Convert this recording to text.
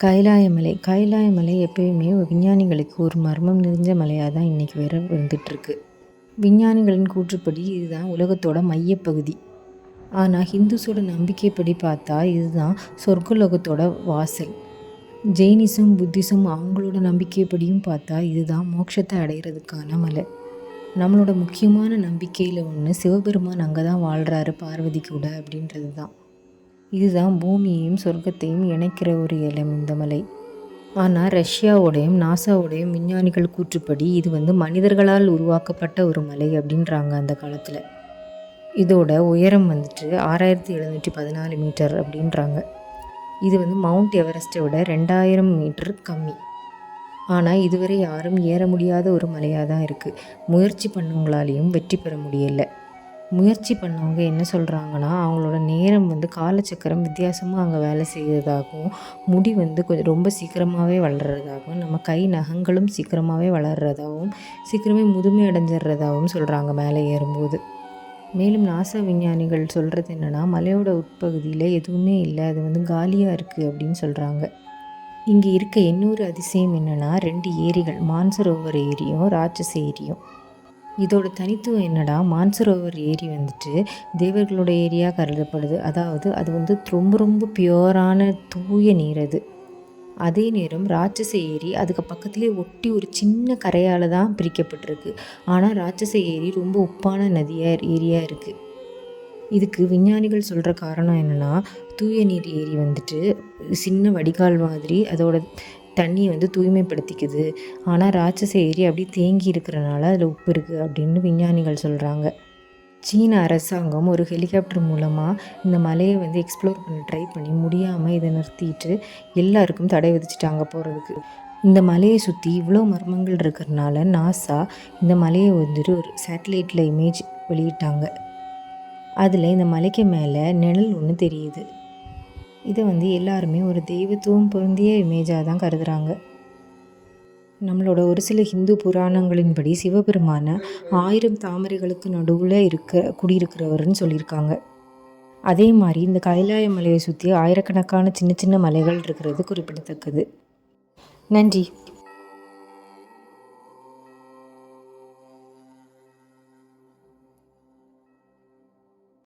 கைலாயமலை. கைலாயமலை எப்பயுமே விஞ்ஞானிகளுக்கு ஒரு மர்மம் நிறைஞ்ச மலையாக தான் இன்றைக்கி வேற இருந்துகிட்ருக்கு விஞ்ஞானிகளின் கூற்றுப்படி இதுதான் உலகத்தோட மையப்பகுதி. ஆனால் ஹிந்துஸோட நம்பிக்கைப்படி பார்த்தா இதுதான் சொர்க்கலோகத்தோட வாசல். ஜெயினிசம் புத்திசம் அவங்களோட நம்பிக்கைப்படியும் பார்த்தா இதுதான் மோட்சத்தை அடைகிறதுக்கான மலை. நம்மளோட முக்கியமான நம்பிக்கையில் ஒன்று சிவபெருமான் அங்கே தான் வாழ்கிறாரு பார்வதி கூட அப்படின்றது தான் இதுதான் பூமியையும் சொர்க்கத்தையும் இணைக்கிற ஒரு இடம் இந்த மலை. ஆனால் ரஷ்யாவோடையும் நாசாவோடையும் விஞ்ஞானிகள் கூற்றுப்படி இது வந்து மனிதர்களால் உருவாக்கப்பட்ட ஒரு மலை அப்படின்றாங்க அந்த காலத்தில். இதோட உயரம் வந்துட்டு ஆறாயிரத்தி எழுநூற்றி பதினாலு மீட்டர் அப்படின்றாங்க. இது வந்து மவுண்ட் எவரெஸ்ட்டை விட ரெண்டாயிரம் மீட்டர் கம்மி. ஆனால் இதுவரை யாரும் ஏற முடியாத ஒரு மலையாக தான் இருக்குது முயற்சி பண்ணவங்களாலேயும் வெற்றி பெற முடியலை. முயற்சி பண்ணவங்க என்ன சொல்கிறாங்கன்னா அவங்களோட நேரம் வந்து காலச்சக்கரம் வித்தியாசமாக அங்கே வேலை செய்கிறதாகவும் முடி வந்து கொஞ்சம் ரொம்ப சீக்கிரமாகவே வளர்கிறதாகவும் நம்ம கை நகங்களும் சீக்கிரமாகவே வளர்கிறதாகவும் சீக்கிரமே முதுமை அடைஞ்சிடுறதாகவும் சொல்கிறாங்க மேலே ஏறும்போது. மேலும் நாசா விஞ்ஞானிகள் சொல்கிறது என்னென்னா மலையோட உட்பகுதியில் எதுவுமே இல்லை அது வந்து காலியாக இருக்குது அப்படின்னு சொல்கிறாங்க இங்கே இருக்க இன்னொரு அதிசயம் என்னென்னா ரெண்டு ஏரிகள் மான்சரோவர் ஏரியும் ராட்சச ஏரியும். இதோட தனித்துவம் என்னடா? மான்சரோவர் ஏரி வந்துட்டு தேவர்களோட ஏரியா கருதப்படுது. அதாவது அது வந்து ரொம்ப ரொம்ப பியோரான தூய நீர் அது. அதே நேரம் ராட்சச ஏரி அதுக்கு பக்கத்துலேயே ஒட்டி ஒரு சின்ன கரையால் தான் பிரிக்கப்பட்டிருக்கு. ஆனால் ராட்சச ஏரி ரொம்ப உப்பான நதியாக ஏரியாக இருக்குது இதுக்கு விஞ்ஞானிகள் சொல்கிற காரணம் என்னென்னா தூய நீர் ஏரி வந்துட்டு சின்ன வடிகால் மாதிரி அதோட தண்ணியை வந்து தூய்மைப்படுத்திக்குது. ஆனால் ராட்சச ஏரி அப்படியே தேங்கி இருக்கிறனால அதில் உப்பு இருக்குது அப்படின்னு விஞ்ஞானிகள் சொல்கிறாங்க சீன அரசாங்கம் ஒரு ஹெலிகாப்டர் மூலமாக இந்த மலையை வந்து எக்ஸ்ப்ளோர் பண்ண ட்ரை பண்ணி முடியாமல் இதை நிறுத்திட்டு எல்லாருக்கும் தடை விதிச்சிட்டாங்க போகிறதுக்கு இந்த மலையை சுற்றி இவ்வளோ மர்மங்கள் இருக்கிறனால நாசா இந்த மலையை வந்துட்டு ஒரு சேட்டலைட்டில் இமேஜ் வெளியிட்டாங்க. அதில் இந்த மலைக்கு மேலே நிழல் ஒன்று தெரியுது. இதை வந்து எல்லாருமே ஒரு தெய்வத்துவம் பொருந்திய இமேஜாக தான் கருதுகிறாங்க நம்மளோட ஒரு சில ஹிந்து புராணங்களின்படி சிவபெருமான ஆயிரம் தாமரைகளுக்கு நடுவில் இருக்க குடியிருக்கிறவர்னு சொல்லியிருக்காங்க. அதே மாதிரி இந்த கைலாய மலையை சுற்றி ஆயிரக்கணக்கான சின்ன சின்ன மலைகள் இருக்கிறது குறிப்பிடத்தக்கது. நன்றி.